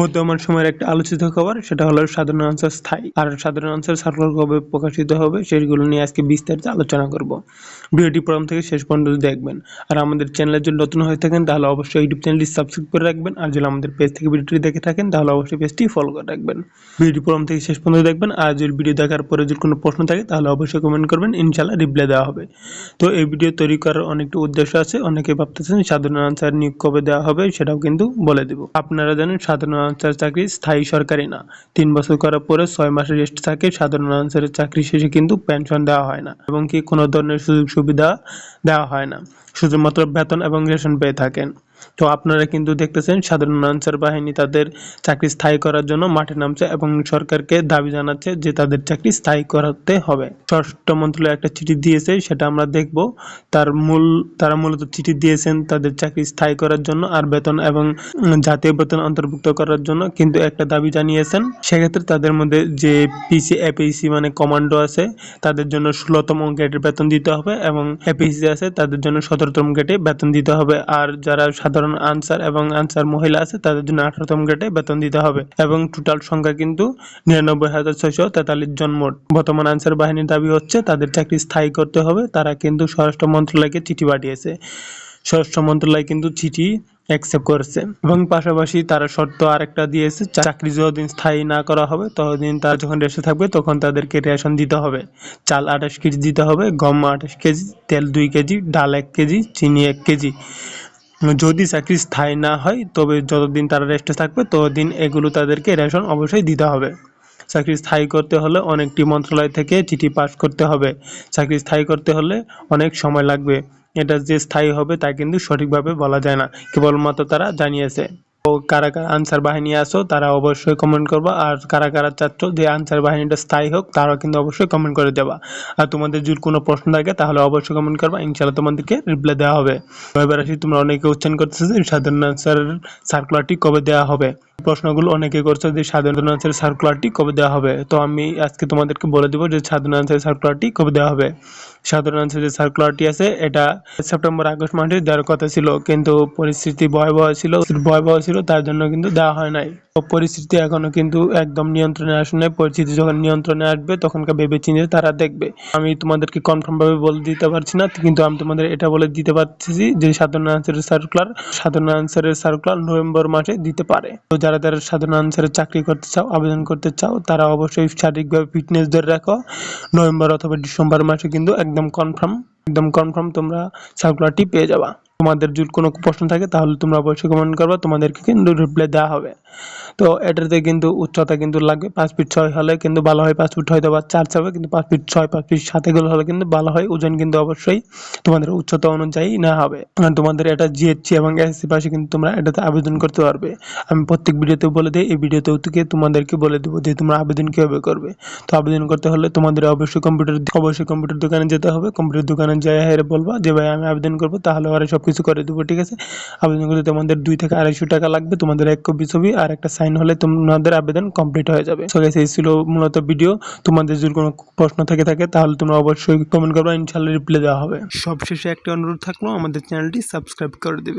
বর্তমান সময়ের একটা আলোচিত খবর, সেটা হলো সাধারণ আনসার স্থায়ী। আর সাধারণ আনসার সার্কুলার কবে প্রকাশিত হবে, সেগুলো নিয়ে আজকে বিস্তারিত আলোচনা করব। ভিডিওটি প্রথম থেকে শেষ পর্যন্ত দেখবেন। আর আমাদের চ্যানেলে যদি নতুন হয়ে থাকেন, তাহলে অবশ্যই ইউটিউব চ্যানেলটি সাবস্ক্রাইব করে রাখবেন। আর যদি আমাদের পেজ থেকে ভিডিওটি দেখে থাকেন, তাহলে অবশ্যই পেজটি ফলো করে রাখবেন। ভিডিওটি প্রথম থেকে শেষ পর্যন্ত দেখবেন। আর যদি ভিডিও দেখার পরে যদি কোনো প্রশ্ন থাকে, তাহলে অবশ্যই কমেন্ট করবেন। ইনশাল্লাহ রিপ্লাই দেওয়া হবে। তো এই ভিডিও তৈরি করার অনেকটা উদ্দেশ্য আছে। অনেকে ভাবতেছেন সাধারণ আনসার নিয়োগ কবে দেওয়া হবে, সেটাও কিন্তু বলে দেব। আপনারা জানেন সাধারণ আনসার চাকরি স্থায়ী সরকারি না। তিন বছর করার পরে ছয় মাসের রেস্ট থাকে, সাধারণ আনসারের চাকরি শেষে কিন্তু পেনশন দেওয়া হয় না এবং কি কোনো ধরনের সুযোগ সুবিধা দেওয়া হয় না। শুধুমাত্র বেতন এবং রেশন পেয়ে থাকেন। তো আপনারা কিন্তু দেখতেছেন সাধারণ আনসার বাহিনী তাদের চাকরি স্থায়ী করার জন্য মাঠে নামছে এবং সরকারকে দাবি জানাচ্ছে যে তাদের চাকরি স্থায়ী করাতে হবে। স্বরাষ্ট্র মন্ত্রণালয় একটা চিঠি দিয়েছে, সেটা আমরা দেখব। তার মূল, তারা মূলত চিঠি দিয়েছেন তাদের চাকরি স্থায়ী করার জন্য আর বেতন এবং জাতীয় বেতন অন্তর্ভুক্ত করার জন্য, কিন্তু একটা দাবি জানিয়েছেন, সেক্ষেত্রে তাদের মধ্যে যে পিসি, এপিসি মানে কমান্ডো আছে, তাদের জন্য ষোলোতম গেটের বেতন দিতে হবে এবং এপিসি আছে, তাদের জন্য সতেরোতম গ্রেডে বেতন দিতে হবে। আর যারা সাধারণ আনসার এবং আনসার মহিলা আছে, তাদের জন্য আঠারোতম গ্রেডে বেতন দিতে হবে। এবং টোটাল সংখ্যা কিন্তু নিরানব্বই হাজার ছয়শো তেতাল্লিশ জন মোট। বর্তমান আনসার বাহিনীর দাবি হচ্ছে, তাদের চাকরি স্থায়ী করতে হবে। তারা কিন্তু স্বরাষ্ট্র মন্ত্রণালয়কে চিঠি পাঠিয়েছে। স্বরাষ্ট্র মন্ত্রণালয় কিন্তু চিঠি অ্যাকসেপ্ট করেছে। এবং পাশাপাশি তারা শর্ত আরেকটা দিয়েছে চাকরি যতদিন স্থায়ী না করা হবে, ততদিন তারা যখন রেশে থাকবে, তখন তাদেরকে রেশন দিতে হবে। চাল আঠাশ কেজি দিতে হবে, গম আঠাশ কেজি, তেল দুই কেজি, ডাল এক কেজি, চিনি এক কেজি। যদি চাকরি স্থায়ী না হয়, তবে যতদিন তারা রেস্টে থাকবে, ততদিন এগুলো তাদেরকে রেশন অবশ্যই দিতে হবে। চাকরি স্থায়ী করতে হলে অনেকটি মন্ত্রণালয় থেকে চিঠি পাস করতে হবে। চাকরি স্থায়ী করতে হলে অনেক সময় লাগবে। এটা যে স্থায়ী হবে তা কিন্তু সঠিকভাবে বলা যায় না। কেবলমাত্র তারা জানিয়েছে। ও কারা কারা আনসার বাহিনী আছো, তারা অবশ্যই কমেন্ট করবা। আর কারা কারা চাচ্ছ যে আনসার বাহিনীটা স্থায়ী হোক, তারাও কিন্তু অবশ্যই কমেন্ট করে দেবা। আর তোমাদের যদি কোনো প্রশ্ন থাকে, তাহলে অবশ্যই কমেন্ট করবা। ইনশাল্লাহ তোমাদেরকে রিপ্লাই দেওয়া হবে। এবার আসি, তোমরা অনেকে উচ্চারণ করতেছে যে সাধারণ আনসার সার্কুলারটি কবে দেওয়া হবে? প্রশ্নগুলো অনেকে করছে যে সাধারণ আনসারের সার্কুলারটি কবে দেওয়া হবে? তো আমি আজকে তোমাদেরকে বলে দেবো যে সাধারণ আনসারের সার্কুলারটি কবে দেওয়া হবে। সাধারণ আনসারের যে সার্কুলারটি আছে, এটা সেপ্টেম্বর আগস্ট মাসে দেওয়ার কথা ছিল, কিন্তু পরিস্থিতি ভয়াবহ ছিল ভয়াবহ ছিল, তার জন্য কিন্তু দেওয়া হয় নাই। পরিস্থিতি এখনও কিন্তু একদম নিয়ন্ত্রণে আসে নাই। পরিস্থিতি যখন নিয়ন্ত্রণে আসবে, তখনকার ভেবে চিন্তে তারা দেখবে। আমি তোমাদেরকে কনফার্ম ভাবে বলে দিতে পারছি না, কিন্তু আমি তোমাদের এটা বলে দিতে পারছি যে সাধারণ আনসারের সার্কুলার সাধারণ আনসারের সার্কুলার নভেম্বর মাসে দিতে পারে। তো যারা যারা সাধারণ আনসারের চাকরি করতে চাও, আবেদন করতে চাও, তারা অবশ্যই শারীরিকভাবে ফিটনেস ধরে রাখো। নভেম্বর অথবা ডিসেম্বর মাসে কিন্তু একদম কনফার্ম একদম কনফার্ম তোমরা সার্কুলারটি পেয়ে যাবা। তোমাদের যদি কোনো প্রশ্ন থাকে, তাহলে তোমরা অবশ্যই কমেন্ট করবা, তোমাদেরকে কিন্তু রিপ্লাই দেওয়া হবে। তো এটাতে কিন্তু উচ্চতা কিন্তু লাগবে, পাঁচ ফিট ছয় হলে কিন্তু ভালো হয়, পাঁচ ফিট হয়তো বা চার চাবে কিন্তু পাঁচ ফিট ছয়, পাঁচ ফিট সাত এগুলো হলে কিন্তু ভালো হয়। ওজন কিন্তু অবশ্যই তোমাদের উচ্চতা অনুযায়ী না হবে। তোমাদের এটা জিএসসি এবং এসসি পাশে কিন্তু তোমরা এটাতে আবেদন করতে পারবে। আমি প্রত্যেক ভিডিওতে বলে দিই, এই ভিডিওতেও থেকে তোমাদেরকে বলে দেবো যে তোমরা আবেদন কীভাবে করবে। তো আবেদন করতে হলে তোমাদের অবশ্যই কম্পিউটার অবশ্যই কম্পিউটার দোকানে যেতে হবে। কম্পিউটার দোকানে যাই হেরে বলবা যে, ভাই, আমি আবেদন করব, তাহলে ওরা সব কিছু করে দেবো, ঠিক আছে? আবেদন করতে তোমাদের দুই থেকে আড়াইশো টাকা লাগবে, তোমাদের এক কপি ছবি আর একটা সাইন হলে তোমাদের আবেদন কমপ্লিট হয়ে যাবে। তো এই ছিল মূলত ভিডিও। তোমাদের যদি কোনো প্রশ্ন থেকে থাকে, তাহলে তোমরা অবশ্যই কমেন্ট করবে ইনশাল্লাহ রিপ্লাই দেওয়া হবে। সবশেষে একটা অনুরোধ থাকল, আমাদের চ্যানেলটি সাবস্ক্রাইব করে দেবে।